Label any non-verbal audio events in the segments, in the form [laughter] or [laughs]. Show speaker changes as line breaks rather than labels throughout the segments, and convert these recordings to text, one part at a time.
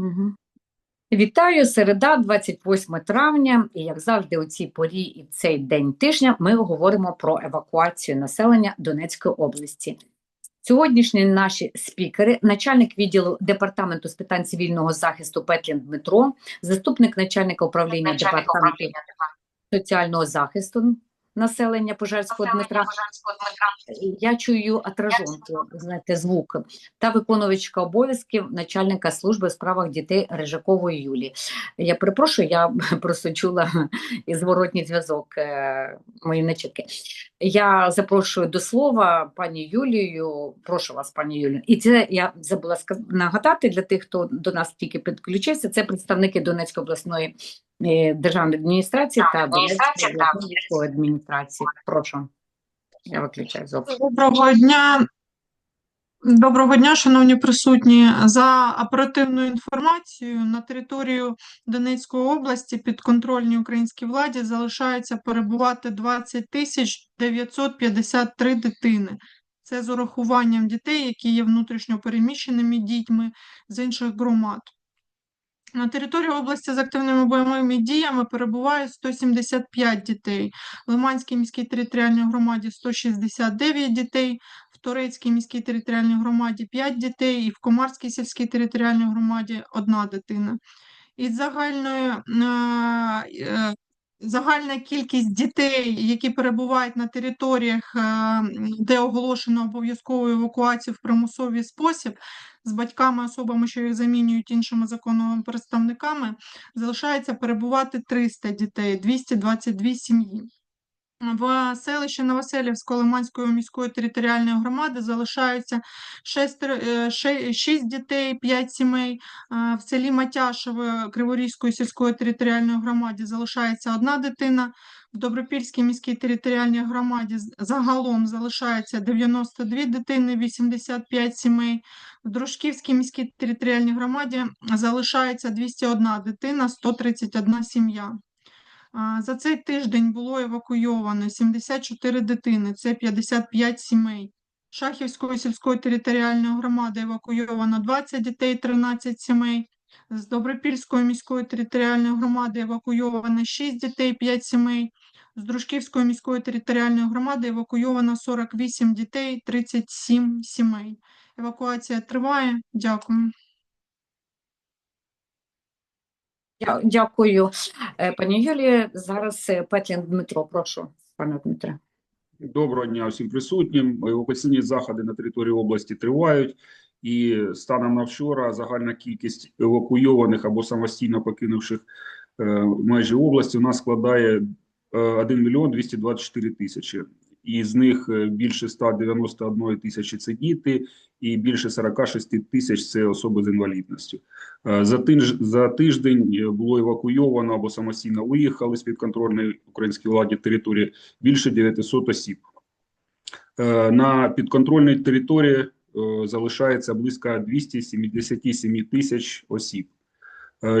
Угу. Вітаю, середа, 28 травня, і як завжди, у цій порі і в цей день тижня ми говоримо про евакуацію населення Донецької області. Сьогоднішні наші спікери, начальник відділу департаменту з питань цивільного захисту Петлін Дмитро, заступник начальника управління
Начальник
департаменту
управління
соціального захисту населення Пожарського Дмитра. Я чую отражонку, знаєте, звук, та виконувачка обов'язків начальника служби у справах дітей Рижакової Юлії. Я перепрошую, я [laughs] просто чула і зворотній зв'язок е, моєї. Я запрошую до слова пані Юлію. Прошу вас, пані Юлію. І це я забула нагадати для тих, хто до нас тільки підключився. Це представники Донецької обласної державної адміністрації та
Адміністрації,
адміністрації. Прошу. Я виключаю звук.
Доброго дня. Доброго дня, шановні присутні. За оперативною інформацією, на територію Донецької області підконтрольній українській владі залишаються перебувати 20 тисяч 953 дитини. Це з урахуванням дітей, які є внутрішньо переміщеними дітьми з інших громад. На території області з активними бойовими діями перебуває 175 дітей. В Лиманській міській територіальній громаді 169 дітей, в Торецькій міській територіальній громаді 5 дітей і в Комарській сільській територіальній громаді одна дитина. Із загальної е, е, загальна кількість дітей, які перебувають на територіях, е, де оголошено обов'язкову евакуацію в примусовий спосіб, з батьками, особами, що їх замінюють іншими законовими представниками, залишається перебувати 300 дітей, 222 сім'ї. В селищі Новоселівської Лиманської міської територіальної громади залишаються 6, дітей, 5 сімей. В селі Матяшеве Криворізької сільської територіальної громаді залишається одна дитина. В Добропільській міській територіальній громаді загалом залишається 92 дитини, 85 сімей. В Дружківській міській територіальній громаді залишається 201 дитина, 131 сім'я. За цей тиждень було евакуйовано 74 дитини, це 55 сімей. Шахівської сільської територіальної громади евакуйовано 20 дітей, 13 сімей. З Добропільської міської територіальної громади евакуйовано 6 дітей, 5 сімей. З Дружківської міської територіальної громади евакуйовано 48 дітей, 37 сімей. Евакуація триває. Дякую.
Дя- Дякую, Е, пані Юлії. Зараз е, Петлін Дмитро, прошу, пане Дмитре.
Доброго дня всім присутнім. Евакуаційні заходи на території області тривають, і станом на вчора загальна кількість евакуйованих або самостійно покинувших е, межі області у нас складає е, 1 мільйон 224 тисячі. І з них е, більше 191 тисячі це діти, і більше 46 тисяч це особи з інвалідністю. Е, За тиж, за тиждень е, було евакуйовано або самостійно виїхали з підконтрольної українській владі території більше 900 осіб. На підконтрольній території залишається близько 277 тисяч осіб.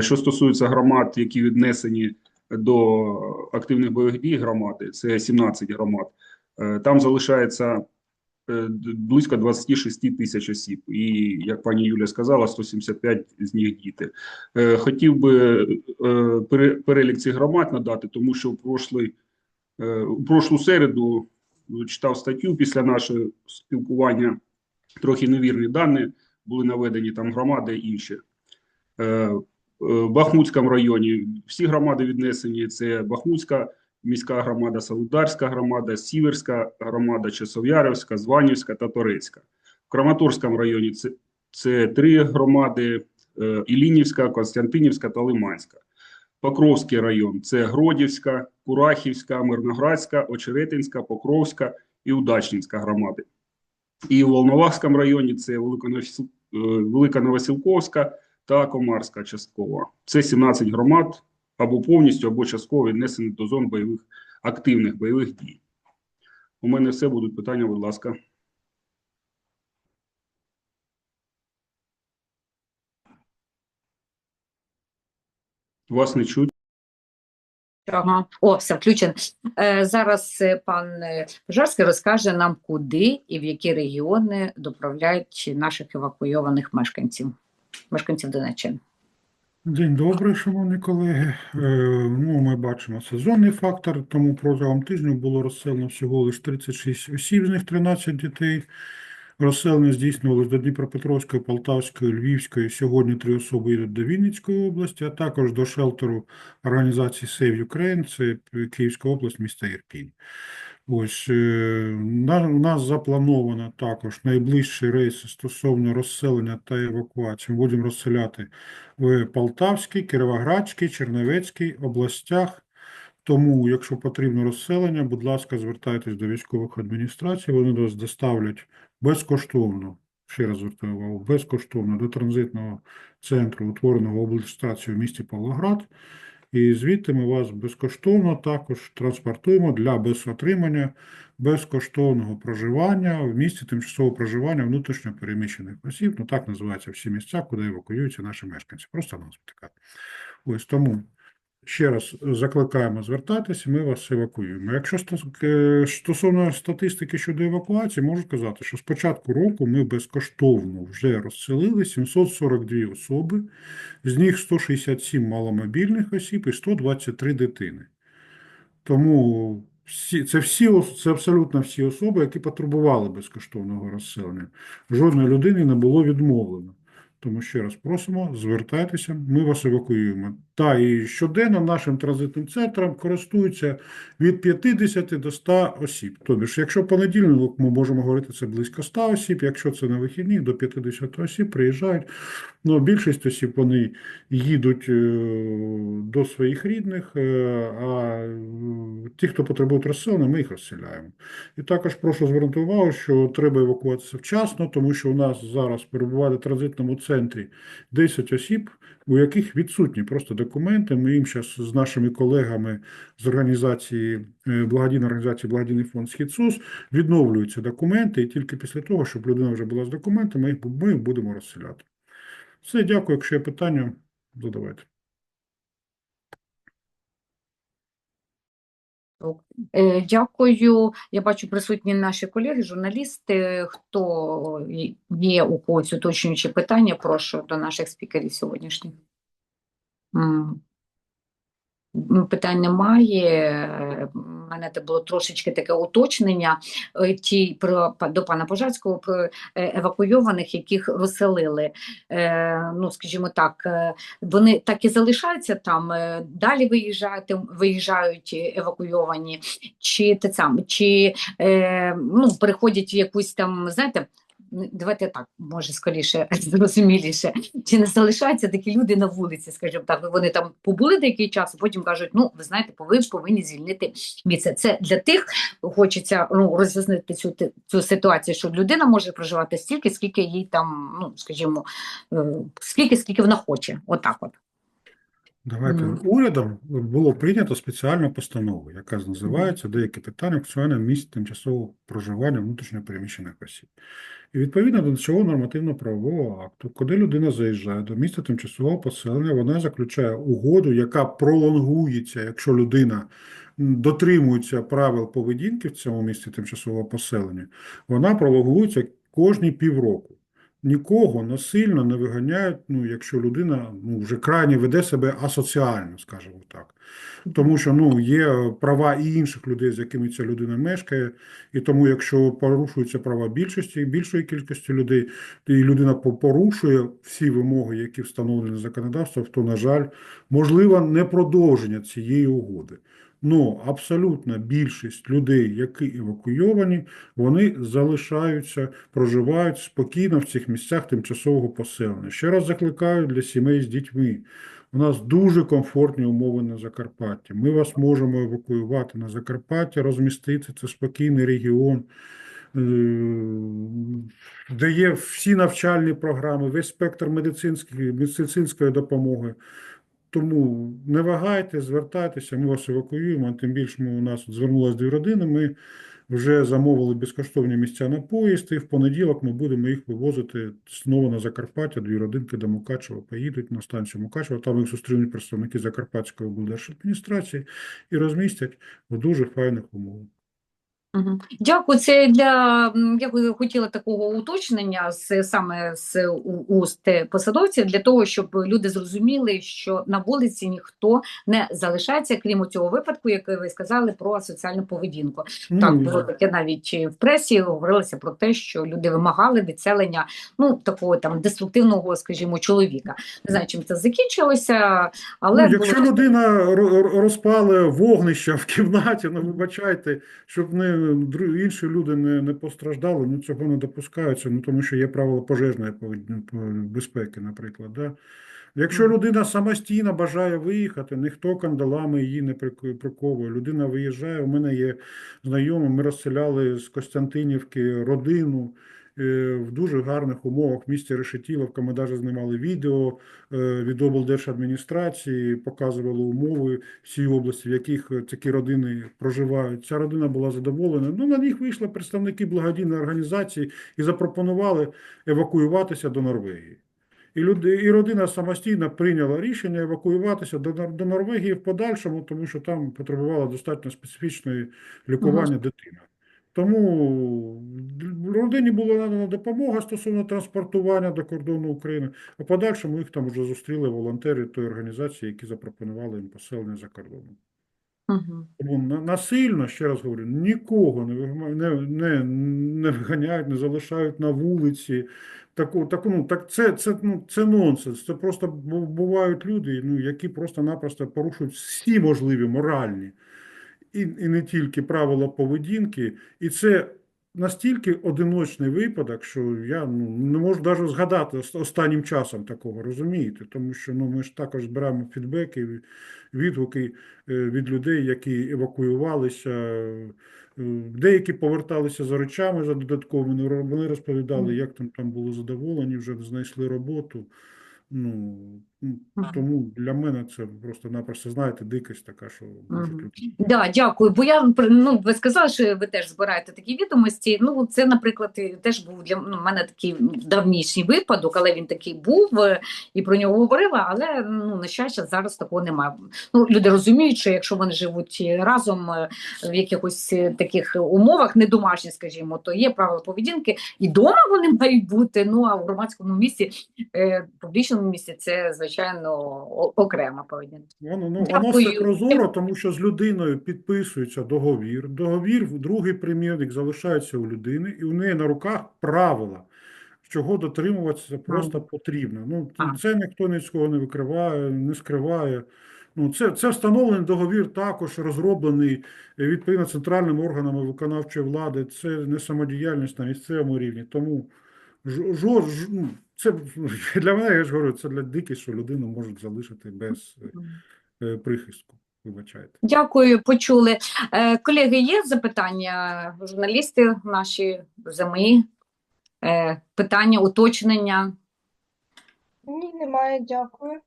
Що стосується громад, які віднесені до активних бойових дій громади, це 17 громад, там залишається е, близько 26 тисяч осіб. І, як пані Юля сказала, 175 з них діти. Е, Хотів би е, перелік цих громад надати, тому що в прошлий Е, прошлу середу е, читав статтю після нашого спілкування. Трохи невірні дані були наведені там громади інші. Е, е, В Бахмутському районі всі громади віднесені: це Бахмутська міська громада, Солидарська громада, Сіверська громада, Часов'ярівська, Званівська та Торецька. В Краматорському районі це, це три громади: е, Ілінівська, Константинівська та Лиманська. Покровський район це Гродівська, Курахівська, Мирноградська, Очеретинська, Покровська і Удачнінська громади. І в Волновахському районі це е, Велика Новосілковська та Комарська часткова. Це 17 громад або повністю, або частково віднесені до зон бойових активних бойових дій. У мене все будуть питання, будь ласка. Вас не чуть.
Ага. О, все включено. Е, зараз е, пан е, Пожарський розкаже нам, куди і в які регіони доправляють наших евакуйованих мешканців, мешканців Донеччини.
День добрий, шановні колеги. Е, Ну, ми бачимо сезонний фактор, тому протягом тижня було розселено всього лише 36 осіб, з них 13 дітей. Розселення здійснювалось до Дніпропетровської, Полтавської, Львівської. Сьогодні три особи йдуть до Вінницької області, а також до шелтеру організації Save Ukraine, це Київська область, місто Ірпінь. Ось е, у нас заплановано також найближчі рейси стосовно розселення та евакуації. Будемо розселяти в Полтавській, Кіровоградській, Чернівецькій областях. Тому, якщо потрібно розселення, будь ласка, звертайтесь до військових адміністрацій, вони вас доставлять безкоштовно, ще раз звертаю увагу, безкоштовно до транзитного центру, утвореного облдержадміністрацією в місті Павлоград. І звідти ми вас безкоштовно також транспортуємо для безотримання безкоштовного проживання в місті тимчасового проживання внутрішньо переміщених осіб. Ну так називаються всі місця, куди евакуюються наші мешканці. Просто назва така. Ось тому ще раз закликаємо звертатися, ми вас евакуюємо. Якщо е, стосовно статистики щодо евакуації, можу сказати, що з початку року ми безкоштовно вже розселили 742 особи, з них 167 маломобільних осіб і 123 дитини. Тому всі, це, всі, це абсолютно всі особи, які потребували безкоштовного розселення. Жодної людини не було відмовлено. Тому ще раз просимо, звертайтеся, ми вас евакуюємо. Та і щоденно нашим транзитним центром користуються від 50 до 100 осіб. Тобто, якщо понеділок ми можемо говорити, це близько 100 осіб, якщо це на вихідні, до 50 осіб приїжджають. Ну, більшість осіб вони їдуть е, до своїх рідних, е, а е, ті, хто потребують розселення, ми їх розселяємо. І також прошу звернути увагу, що треба евакуватися вчасно, тому що у нас зараз перебуває в транзитному центрі 10 осіб, у яких відсутні просто документи. Ми їм зараз з нашими колегами з організації е, благодійної організації Благодійний фонд «Східсос» відновлюються документи, і тільки після того, щоб людина вже була з документами, ми їх будемо розселяти. Все, дякую. Якщо є питання, задавайте.
Дякую. Я бачу присутні наші колеги, журналісти. Хто є у когось уточнюючі питання, прошу до наших спікерів сьогоднішніх. Питань немає. Мене це було трошечки таке уточнення е, ті про до пана Пожарського про е, евакуйованих, яких розселили. Е, Ну, скажімо так, вони так і залишаються там, далі виїжджати виїжджають евакуйовані, чи те саме, чи ну, переходять в якусь там, знаєте. Н- Давайте так, може, скоріше, [laughs] зрозуміліше. Чи не залишаються такі люди на вулиці, скажімо так, вони там побули деякий час, а потім кажуть, ну, ви знаєте, ви повинні звільнити місце. Це для тих, хочеться ну, роз'яснити цю, цю ситуацію, що людина може проживати стільки, скільки їй там, ну, скажімо, е, скільки, скільки вона хоче. Отак от.
Давайте
Мгм.
урядом було прийнято спеціальну постанову, яка називається деякі питання функціонування місць тимчасового проживання внутрішньо переміщених осіб. І відповідно до цього нормативно-правового акту, коли людина заїжджає до місця тимчасового поселення, вона заключає угоду, яка пролонгується, якщо людина дотримується правил поведінки в цьому місці тимчасового поселення, вона пролонгується кожні півроку. Нікого насильно не виганяють, ну, якщо людина ну, вже крайне веде себе асоціально, скажімо так. Тому що ну, є права і інших людей, з якими ця людина мешкає, і тому, якщо порушуються права більшості, більшої кількості людей, і людина порушує всі вимоги, які встановлені законодавством, то, на жаль, можливо, не продовження цієї угоди. Ну, абсолютна більшість людей, які евакуйовані, вони залишаються, проживають спокійно в цих місцях тимчасового поселення. Ще раз закликаю для сімей з дітьми. У нас дуже комфортні умови на Закарпатті. Ми вас можемо евакуювати на Закарпаття, розмістити. Це спокійний регіон, е, де є всі навчальні програми, весь спектр медицинської, допомоги. Тому не вагайте, звертайтеся, ми вас евакуюємо. Тим більше ми у нас от звернулися дві родини. Ми вже замовили безкоштовні місця на поїзд, і в понеділок ми будемо їх вивозити знову на Закарпаття. Дві родинки до Мукачева поїдуть на станцію Мукачева. Там їх зустрінуть представники Закарпатської облдержадміністрації і розмістять в дуже файних умовах.
Дякую. Це для я хотіла такого уточнення з саме з уст посадовців для того, щоб люди зрозуміли, що на вулиці ніхто не залишається, крім цього випадку, який ви сказали про соціальну поведінку. Так,
Ну,
було таке навіть в пресі говорилося про те, що люди вимагали відселення ну такого там деструктивного, скажімо, чоловіка. Не знаю, чим це закінчилося, але
Ну, якщо
було
людина ро- ро- розпалює вогнище в кімнаті, ну вибачайте, щоб не інші люди не, не постраждали, ну цього не допускається, ну тому що є правила пожежної безпеки, наприклад. Да? Якщо людина самостійно бажає виїхати, ніхто кандалами її не приковує. Людина виїжджає. У мене є знайомі, ми розселяли з Костянтинівки родину. Е, В дуже гарних умовах в місті Решетіловка ми навіть знімали відео е, від облдержадміністрації, показували умови всій області, в яких е, такі родини проживають. Ця родина була задоволена. Ну, на них вийшли представники благодійної організації і запропонували евакуюватися до Норвегії. І люди, і родина самостійно прийняла рішення евакуюватися до, до Норвегії в подальшому, тому що там потребувала достатньо специфічної лікування дитина. Тому родині була надана допомога стосовно транспортування до кордону України, а подальшому їх там вже зустріли волонтери тої організації, які запропонували їм поселення за кордоном. Тому насильно, ще раз говорю, нікого не, не, не, не виганяють, не залишають на вулиці. Таку, таку, ну, так це, це, ну, це нонсенс. Це просто бувають люди, ну, які просто-напросто порушують всі можливі моральні і, і не тільки правила поведінки. І це настільки одиночний випадок, що я ну, не можу навіть згадати останнім часом такого, розумієте? Тому що ну, ми ж також збираємо фідбеки, відгуки е, від людей, які евакуювалися. е, Деякі поверталися за речами за додатковими. Вони розповідали, як там, там були задоволені, вже знайшли роботу. Ну, ну. Тому для мене це просто-напросто, знаєте, дикость така, що можуть
Мгм.
люди.
Да, дякую. Бо я ну, ви сказали, що ви теж збираєте такі відомості. Ну, це, наприклад, теж був для ну, мене такий давнішній випадок, але він такий був е, і про нього говорила. Але ну на щастя, зараз такого немає. Ну, люди розуміють, що якщо вони живуть разом е, в якихось е, таких умовах, не домашні, скажімо, то є правила поведінки, і дома вони мають бути. Ну а в громадському місці, е, публічному місці, це звичайно о- окрема поведінка.
Воно, ну, воно все прозоро, тому що з людиною підписується договір. Договір, в другий примірник залишається у людини, і у неї на руках правила, чого дотримуватися просто потрібно. Ну,
А.
це ніхто нічого не викриває, не скриває. Ну, це, це встановлений договір також розроблений е, відповідно центральними органами виконавчої влади. Це не самодіяльність на місцевому рівні. Тому ж, жо, ж- ну, це [laughs] для мене, я ж говорю, це для диких, що людину можуть залишити без е, е, прихистку. Вибачайте.
Дякую, почули. Е, колеги, є запитання? Журналісти наші, зими, е, питання, уточнення?
Ні, немає, дякую.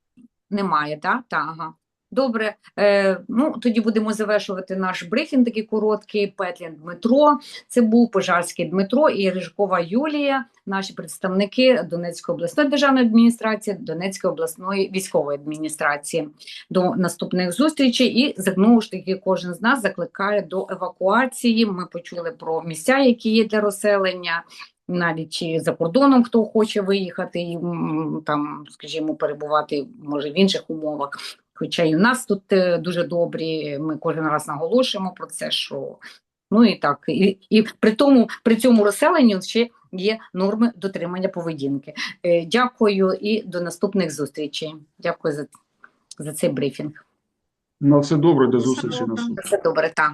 Немає, так? Та, ага. Добре, е, ну тоді будемо завершувати наш брифінг такий короткий. Петлін Дмитро, це був Пожарський Дмитро і Рижкова Юлія, наші представники Донецької обласної державної адміністрації, Донецької обласної військової адміністрації. До наступних зустрічей і знову ж таки кожен з нас закликає до евакуації. Ми почули про місця, які є для розселення. Навіть чи за кордоном хто хоче виїхати і там, скажімо, перебувати може в інших умовах. Хоча і в нас тут е, дуже добрі, ми кожен раз наголошуємо про це, що ну і так, і, і при тому при цьому розселенню ще є норми дотримання поведінки. Е, Дякую і до наступних зустрічей. Дякую за, за цей брифінг.
На все добре, до зустрічі.
Все добре, так.